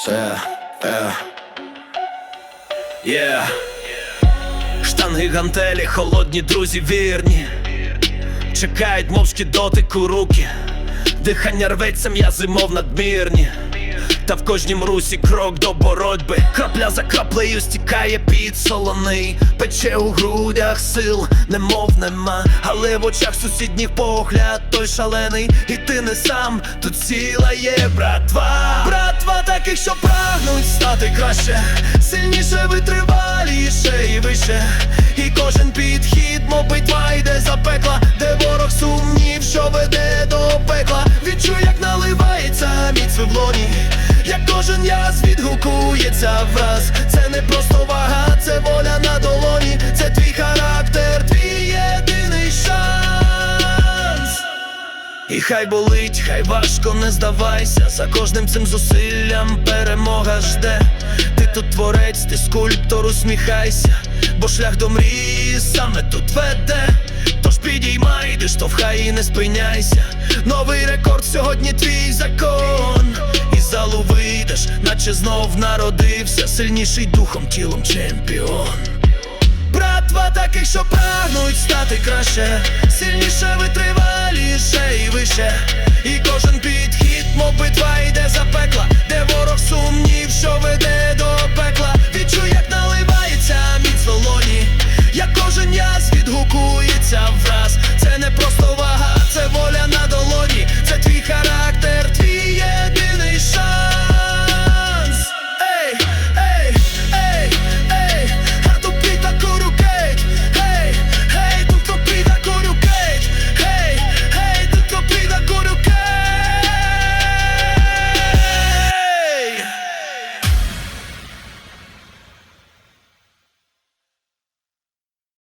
Все, е. Є Штанги гантелі, холодні друзі вірні. Чекають мовчки дотику руки. Дихання рветься, м'язи мов надмірні. Та в кожнім русі крок до боротьби. Крапля за краплею стікає під солоний. Пече у грудях сил, немов нема. Але в очах сусідніх погляд той шалений. І ти не сам, тут ціла є братва. Братва таких, що прагнуть стати краще, сильніше, витриваліше і вище. І кожен підхід, мов битва йде за пекла, де ворог сумнів, що веде до пекла. Відчуй, як наливається міць в лоні, як кожен яз відгукується враз. Це не просто вага, це воля на долоні, це твій характер, твій єдиний шанс. І хай болить, хай важко не здавайся. За кожним цим зусиллям перемога жде. Ти тут творець, ти скульптор, усміхайся, бо шлях до мрії саме тут веде. Тож підіймай, штовхай і не спиняйся. Новий рекорд сьогодні твій закон. Наче знов народився, сильніший духом, тілом чемпіон. Братва таких, що прагнуть стати краще, сильніше, витриваліше